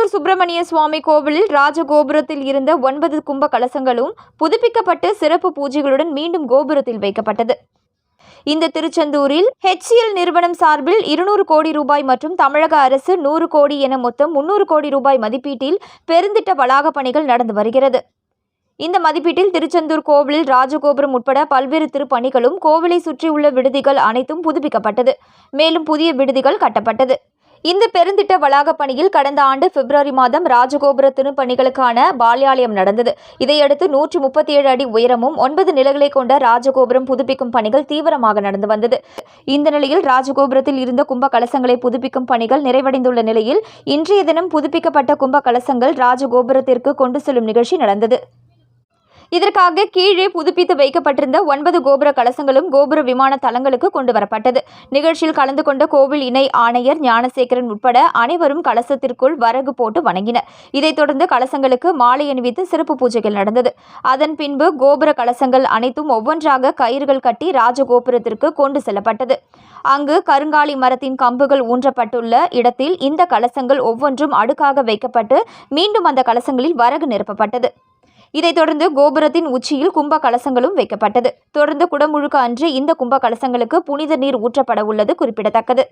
திருச்செந்தூர் சுப்பிரமணிய சுவாமி கோவிலில் ராஜகோபுரத்தில் இருந்த ஒன்பது கும்ப கலசங்களும் புதுப்பிக்கப்பட்டு சிறப்பு பூஜைகளுடன் மீண்டும் கோபுரத்தில் வைக்கப்பட்டது. இந்த திருச்செந்தூரில் ஹெச்சிஎல் நிறுவனம் சார்பில் இருநூறு கோடி ரூபாய் மற்றும் தமிழக அரசு நூறு கோடி என மொத்தம் முன்னூறு கோடி ரூபாய் மதிப்பீட்டில் பெருந்திட்ட வளாக பணிகள் நடந்து வருகிறது. இந்த மதிப்பீட்டில் திருச்செந்தூர் கோவிலில் ராஜகோபுரம் உட்பட பல்வேறு திருப்பணிகளும் கோவிலை சுற்றியுள்ள விடுதிகள் அனைத்தும் புதுப்பிக்கப்பட்டது. மேலும் புதிய விடுதிகள் கட்டப்பட்டது. இந்த பெருந்திட்ட வளாக பணியில் கடந்த ஆண்டு பிப்ரவரி மாதம் ராஜகோபுர திருப்பணிகளுக்கான பால்யாலயம் நடந்தது. இதையடுத்து நூற்றி முப்பத்தி ஏழு அடி உயரமும் ஒன்பது நிலைகளை கொண்ட ராஜகோபுரம் புதுப்பிக்கும் பணிகள் தீவிரமாக நடந்து வந்தது. இந்த நிலையில் ராஜகோபுரத்தில் இருந்த கும்ப கலசங்களை புதுப்பிக்கும் பணிகள் நிறைவடைந்துள்ள நிலையில் இன்றைய தினம் புதுப்பிக்கப்பட்ட கும்ப கலசங்கள் ராஜகோபுரத்திற்கு கொண்டு செல்லும் நிகழ்ச்சி நடந்தது. இதற்காக கீழே புதுப்பித்து வைக்கப்பட்டிருந்த ஒன்பது கோபுர கலசங்களும் கோபுர விமான தளங்களுக்கு கொண்டு வரப்பட்டது. நிகழ்ச்சியில் கலந்து கொண்ட கோவில் இணை ஆணையர் ஞானசேகரன் உட்பட அனைவரும் கலசத்திற்குள் வரகு போட்டு வணங்கினர். இதைத் தொடர்ந்து கலசங்களுக்கு மாலை அணிவித்து சிறப்பு பூஜைகள் நடந்தது. அதன் பின்பு கோபுர கலசங்கள் அனைத்தும் ஒவ்வொன்றாக கயிறுகள் கட்டி ராஜகோபுரத்திற்கு கொண்டு செல்லப்பட்டது. அங்கு கருங்காலி மரத்தின் கம்புகள் ஊன்றப்பட்டுள்ள இடத்தில் இந்த கலசங்கள் ஒவ்வொன்றும் அடுக்காக வைக்கப்பட்டு மீண்டும் அந்த கலசங்களில் வரகு நிரப்பப்பட்டது. இதைத் தொடர்ந்து கோபுரத்தின் உச்சியில் கும்ப கலசங்களும் வைக்கப்பட்டது. தொடர்ந்து குடமுழுக்கு அன்று இந்த கும்ப கலசங்களுக்கு புனித நீர் ஊற்றப்பட உள்ளது குறிப்பிடத்தக்கது.